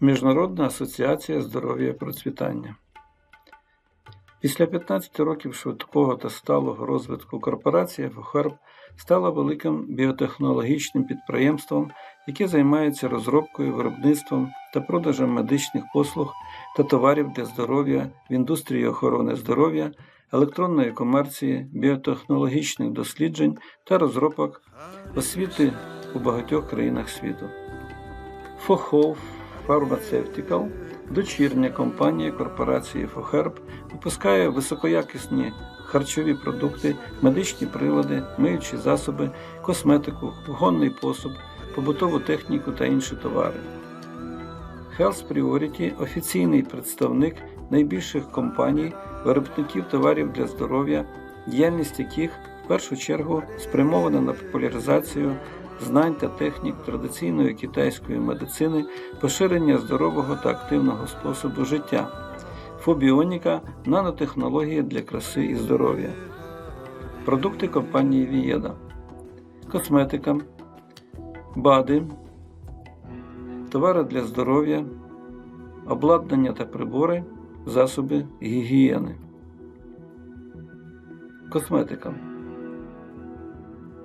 Міжнародна асоціація здоров'я і процвітання. Після 15 років швидкого та сталого розвитку корпорація Фохерб стала великим біотехнологічним підприємством, яке займається розробкою, виробництвом та продажем медичних послуг та товарів для здоров'я в індустрії охорони здоров'я, електронної комерції, біотехнологічних досліджень та розробок освіти у багатьох країнах світу. Фохов Pharmaceutical, дочірня компанія корпорації Фохерб, випускає високоякісні харчові продукти, медичні прилади, миючі засоби, косметику, вгонний посуд, побутову техніку та інші товари. Health Priority – офіційний представник найбільших компаній, виробників товарів для здоров'я, діяльність яких в першу чергу спрямована на популяризацію знань та технік традиційної китайської медицини, поширення здорового та активного способу життя, фобіоніка, нанотехнології для краси і здоров'я, продукти компанії Вієда, косметика, БАДи, товари для здоров'я, обладнання та прибори, засоби гігієни. Косметика.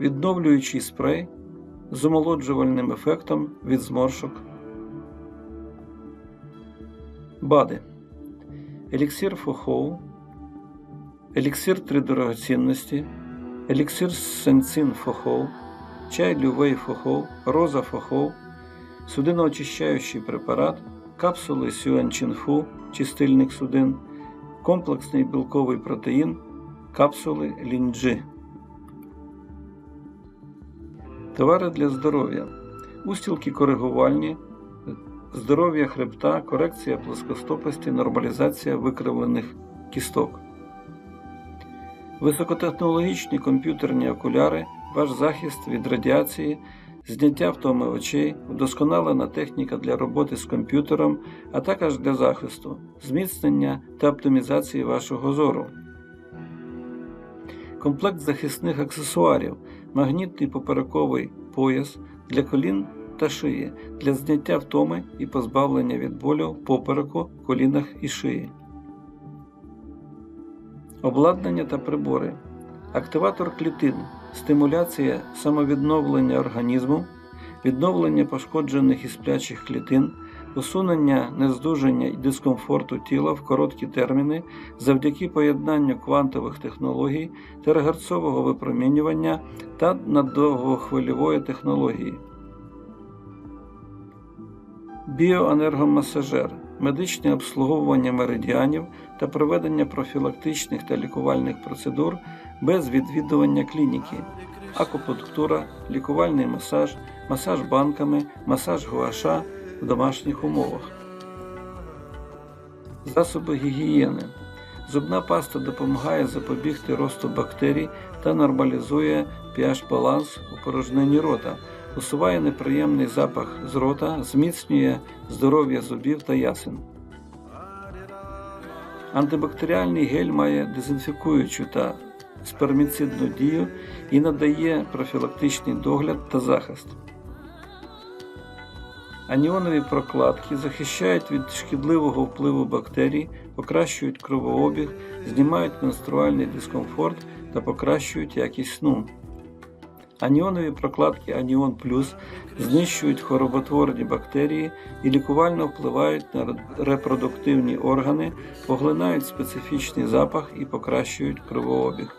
Відновлюючий спрей з омолоджувальним ефектом від зморшок. БАДи. Еліксир Фохоу, еліксир три дорогоцінності, еліксир Сенцин Фохоу, чай Лювей Фохоу, роза Фохоу, судиноочищаючий препарат, капсули Сюанчинфу, чистильник судин, комплексний білковий протеїн, капсули лінджи. Товари для здоров'я. Устілки коригувальні, здоров'я хребта, корекція плоскостопості, нормалізація викривлених кісток. Високотехнологічні комп'ютерні окуляри, ваш захист від радіації, зняття втоми очей, вдосконалена техніка для роботи з комп'ютером, а також для захисту, зміцнення та оптимізації вашого зору. Комплект захисних аксесуарів, магнітний поперековий пояс для колін та шиї для зняття втоми і позбавлення від болю попереку, колінах і шиї. Обладнання та прибори. Активатор клітин, стимуляція самовідновлення організму, відновлення пошкоджених і сплячих клітин, усунення нездужання і дискомфорту тіла в короткі терміни завдяки поєднанню квантових технологій, терагерцового випромінювання та надовгохвильової технології. Біоенергомасажер медичне обслуговування меридіанів та проведення профілактичних та лікувальних процедур без відвідування клініки, акупунктура, лікувальний масаж, масаж банками, масаж гуаша в домашніх умовах. Засоби гігієни. Зубна паста допомагає запобігти росту бактерій та нормалізує pH баланс у порожнині рота, усуває неприємний запах з рота, зміцнює здоров'я зубів та ясен. Антибактеріальний гель має дезінфікуючу та сперміцидну дію і надає профілактичний догляд та захист. Аніонові прокладки захищають від шкідливого впливу бактерій, покращують кровообіг, знімають менструальний дискомфорт та покращують якість сну. Аніонові прокладки Аніон Плюс знищують хороботворні бактерії і лікувально впливають на репродуктивні органи, поглинають специфічний запах і покращують кровообіг.